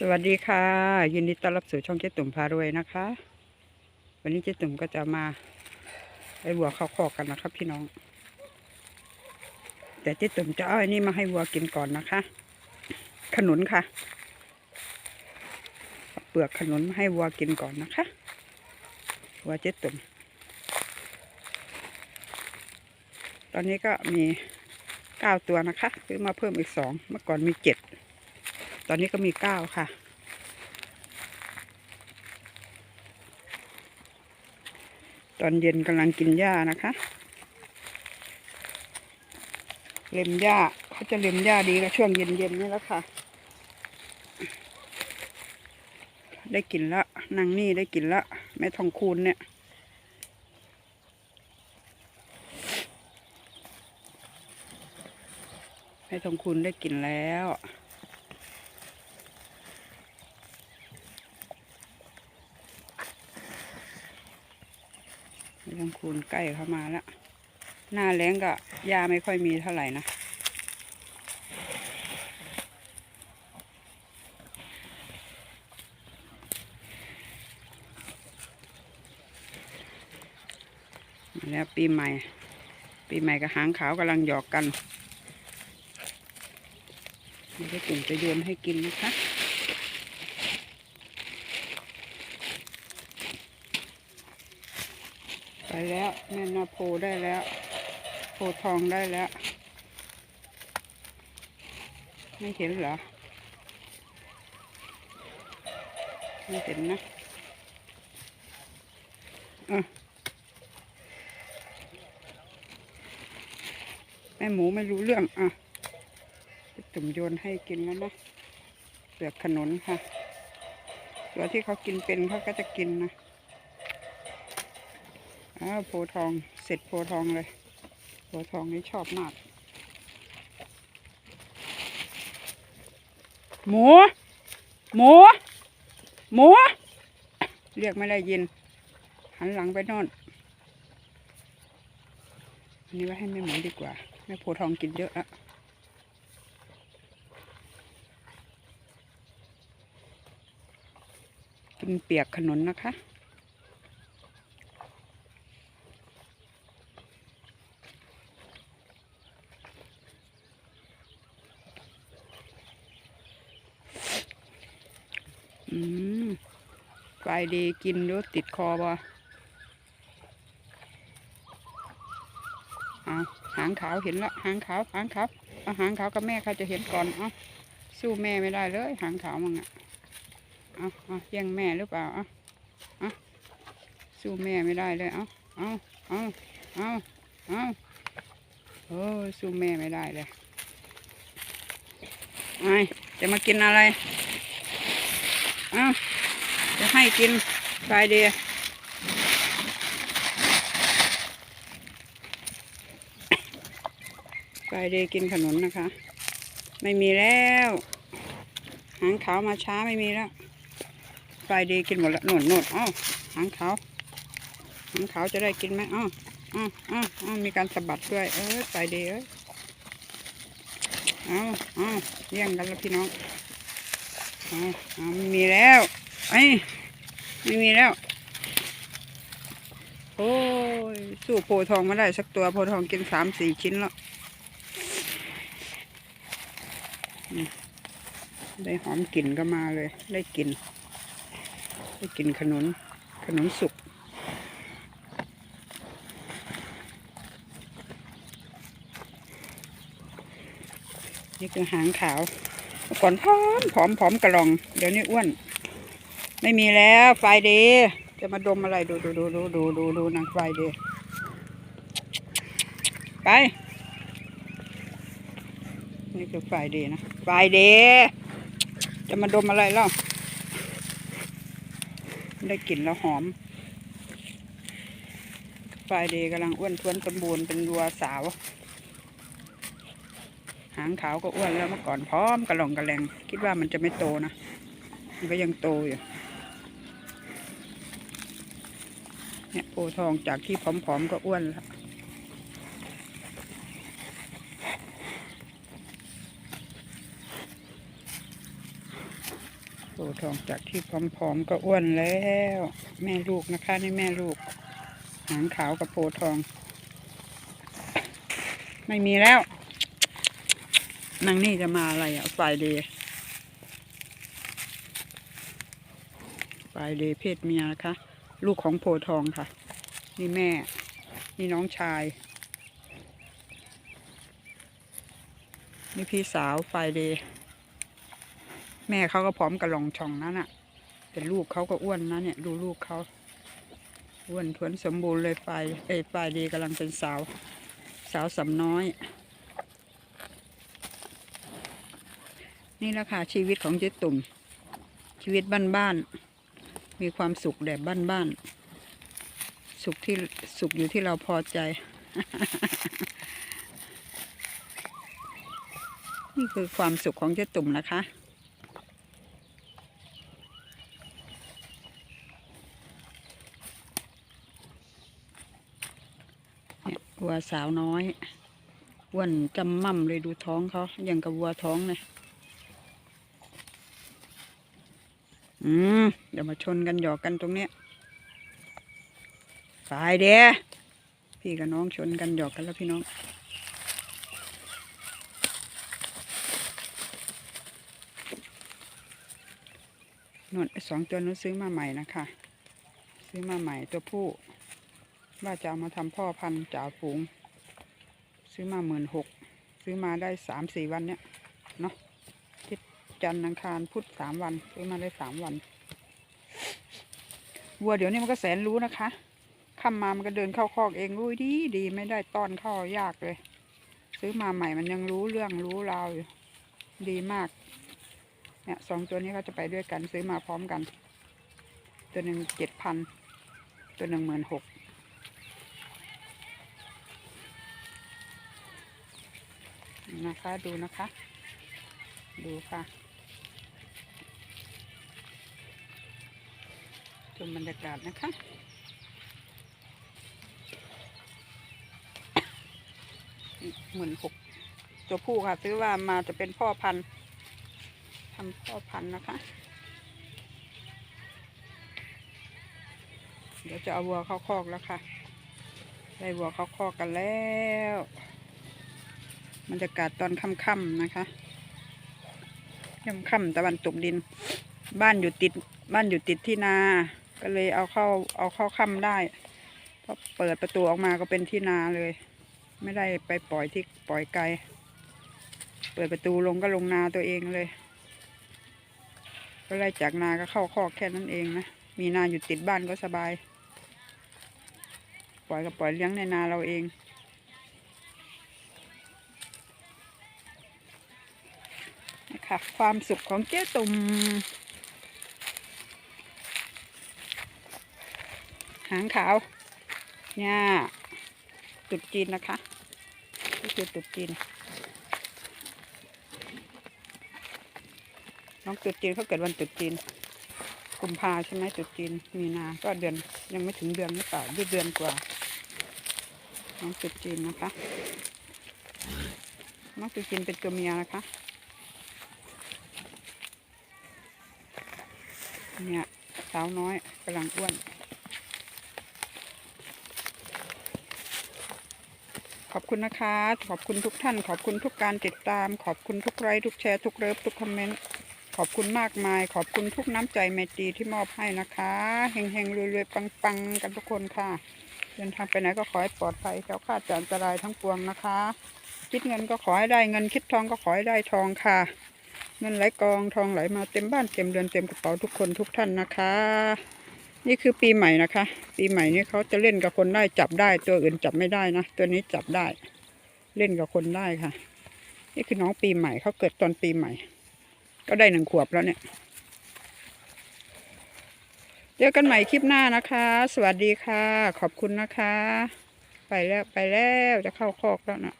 สวัสดีค่ะ ยินดีต้อนรับสู่ช่องเจ๊ตุ่มพารวยนะคะ วันนี้เจ๊ตุ่มก็จะมาให้วัวเข้าคอกกันนะครับ พี่น้อง แต่เจ๊ตุ่มจะเอาอันนี้มาให้วัวกินก่อนนะคะ ขนุนค่ะ เปลือกขนุนให้วัวกินก่อนนะคะวัวเจ๊ตุ่มตอนนี้ก็มีเก้าตัวนะคะซื้อมาเพิ่มอีกสองเมื่อก่อนมีเจ็ด ตอนนี้ก็มีเก้าค่ะ ตอนเย็นกำลังกินหญ้านะคะ เล็มหญ้าเขาจะเล็มหญ้าดีก็ช่วงเย็นๆนี่แล้วค่ะ ได้กินละนางนี่ได้กินละแม่ทองคูณเนี่ยแม่ทองคูณได้กินแล้ว ไม่ต้อง คูณใกล้เข้ามาแล้ว หน้าแล้งก็หญ้าไม่ค่อยมีเท่าไหร่นะมาแล้วปีใหม่ ปีใหม่กับหางขาวกำลังหยอกกันไม่ได้ตุ่มจะโยนให้กินนะคะ ไปแล้วแม่นาโพได้แล้ว โพทองได้แล้ว ไม่เห็นเหรอ ไม่เห็นนะอะแม่หมูไม่รู้เรื่อง อะจุ่มโยนให้กินแล้วนะเปลือกขนุนค่ะ ตัวที่เขากินเป็นเขาก็จะกินนะ อ้าวโพทองเสร็จโพทองเลย โพทองนี่ชอบมาก หมู หมู หมู เรียกไม่ได้ยิน หันหลังไปน่นอันนี้ไว้ให้แม่หมูดีกว่าแม่โพทองกินเยอะอะกินเปียกขนุนนะคะ อืมไฟดีกินดูติดคอบ่เอาหางขาวเห็นละหางขาวหางขาวเอาหางขาวกับแม่ใครจะเห็นก่อนเอาสู้แม่ไม่ได้เลย หางขาวมังอะเอาเอาแย่งแม่หรือเปล่าเอาเอาสู้แม่ไม่ได้เลยเอาเอาเอาเอาเอาโอ้สู้แม่ไม่ได้เลยไอจะมากินอะไร อาจะให้กินไฟเดียไฟเดียกินขนุนนะคะ ไม่มีแล้ว หางขาวมาช้าไม่มีแล้วไฟเดียกินหมดล้วโน่นโน่นอ้าวหางขาวหางขาวจะได้กินไหมอ้าวอ้าวอ้าวอ้าวมีการสะบัดด้วยเออไฟเดียเอ้ยอ้าวอ้าวแย่งกันแล้วพี่น้อง ไม่มีแล้วไอ้ยไม่มีแล้ว โอ้ย สู้โพทองไม่ได้สักตัวโพทองกินสามสี่ชิ้นแล้วได้หอมกลิ่นก็มาเลย ได้กลิ่นได้กลิ่นขนุนขนุนสุกนี่คือหางขาว ก่อนผอมผอมผอมกระลอง เดี๋ยวนี้อ้วน ไม่มีแล้วไฟเดย์จะมาดมอะไรดูดูดูดูดูดูดูนางไฟเดย์ไป นี่คือไฟเดย์นะไฟเดย์จะมาดมอะไรเล่าได้กลิ่นแล้วหอมไฟเดย์กำลังอ้วนท้วนสมบูรณ์เป็นวัวสาวางขาวก็อ้วนแล้วเมื่อก่อนพร้อมกระหล่องกระแรงคิดว่ามันจะไม่โตนะ มันก็ยังโตอยู่เนี่ยโพทองจากที่ผอมๆก็อ้วนแล้วโพทองจากที่ผอมๆก็อ้วนแล้ว แม่ลูกนะคะนี่แม่ลูก หางขาวกับโพทอง ไม่มีแล้ว นางนี่จะมาอะไรอะฝ่ายเดย์ฝ่ายเดย์เพศเมียนะคะ ลูกของโพทองค่ะ นี่แม่ นี่น้องชาย นี่พี่สาวฝ่ายเดย์แม่เขาก็พร้อมกับลองช่องนั่นน่ะ แต่ลูกเขาก็อ้วนนะเนี่ย ดูลูกเขาอ้วนทวนสมบูรณ์เลยฝ่ายเอ้ยฝ่ายเดย์กำลังเป็นสาว สาวสำน้อย นี่แหละค่ะชีวิตของเจ๊ตุ่ม ชีวิตบ้านๆมีความสุขแบบบ้านๆสุขที่สุขอยู่ที่เราพอใจ นี่คือความสุขของเจ๊ตุ่มนะคะเนี่ยวัวสาวน้อยอ้วนจำม่ำเลยดูท้องเขาอย่างกับวัวท้องเลย อืมเดี๋ยวมาชนกันหยอกกันตรงเนี้ยสายเดียพี่กับน้องชนกันหยอกกันแล้วพี่น้อง นอ้สองตัวนู้นซื้อมาใหม่นะคะ ซื้อมาใหม่ตัวผู้ ว่าจะเอามาทำพ่อพันธุ์จ่าฝูง ซื้อมาหมื่นหกซื้อมาได้สามสี่วันเนี้ยเนาะ จันทร์อังคารพุธสามวันซื้อมาได้สามวันวัวเดี๋ยวนี้มันก็แสนรู้นะคะค่ำมามันก็เดินเข้าคอกเองรู้ดีดีไม่ได้ต้อนเข้ายากเลย ซื้อมาใหม่มันยังรู้เรื่องรู้ราวอยู่ดีมากเนี่ยสองตัวนี้เขาจะไปด้วยกันซื้อมาพร้อมกัน ตัวหนึ่งเจ็ดพันตัวหนึ่งหมื่นหกนะคะดูนะคะ ดูค่ะ มบรรยากาศนะคะหมื่นหกตัวผู้ค่ะ ซื้อว่ามาจะเป็นพ่อพันธุ์ทำพ่อพันธุ์นะคะ เดี๋ยวจะเอาวัวเข้าคอกแล้วค่ะ ได้วัวเข้าคอกกันแล้วบรรยากาศตอนค่ำๆนะคะค่ำๆตะวันตกดิน บ้านอยู่ติดบ้านอยู่ติดที่นา ก็เลยเอาเข้าเอาเข้าค่ำได้พอเปิดประตูออกมาก็เป็นที่นาเลย ไม่ได้ไปปล่อยที่ปล่อยไกล เปิดประตูลงก็ลงนาตัวเองเลย ก็ไล่จากนาก็เข้าคอกแค่นั้นเองนะ มีนาอยู่ติดบ้านก็สบาย ปล่อยก็ปล่อยเลี้ยงในนาเราเองนะคะความสุขของเจ๊ตุ่ม หางขาวเนี่ยตรุดจีนนะคะนี่คือตรุดจีนน้องตรุดจีนเขาเกิดวันตรุดจีนกุมภาใช่ไหมตรุดจีนมีนา ก็เดือนยังไม่ถึงเดือนหรือเปล่ายืดเดือนกว่า น้องตรุดจีนนะคะ น้องตรุดจีนเป็นตัวเมียนะคะเนี่ยสาวน้อยกำลังอ้วน ขอบคุณนะคะ ขอบคุณทุกท่าน ขอบคุณทุกการติดตาม ขอบคุณทุกไลค์ทุกแชร์ทุกเลิฟทุกคอมเมนต์ขอบคุณมากมาย ขอบคุณทุกน้ำใจเมตรีที่มอบให้นะคะเฮงๆรวยๆปังๆ กันทุกคนค่ะเดินทางไปไหนก็ขอให้ปลอดภัยแคล้วคลาดจากอันตรายทั้งปวงนะคะ คิดเงินก็ขอให้ได้เงินคิดทองก็ขอให้ได้ทองค่ะ เงินไหลกองทองไหลมาเต็มบ้านเต็มเรือนเต็มกระเป๋าทุกคนทุกท่านนะคะ นี่คือปีใหม่นะคะ ปีใหม่นี้เขาจะเล่นกับคนได้จับได้ ตัวอื่นจับไม่ได้นะตัวนี้จับได้ เล่นกับคนได้ค่ะ นี่คือน้องปีใหม่เขาเกิดตอนปีใหม่ ก็ได้หนึ่งขวบแล้วเนี่ยเจอกันใหม่คลิปหน้านะคะ สวัสดีค่ะ ขอบคุณนะคะ ไปแล้วไปแล้วจะเข้าคอกแล้วนะ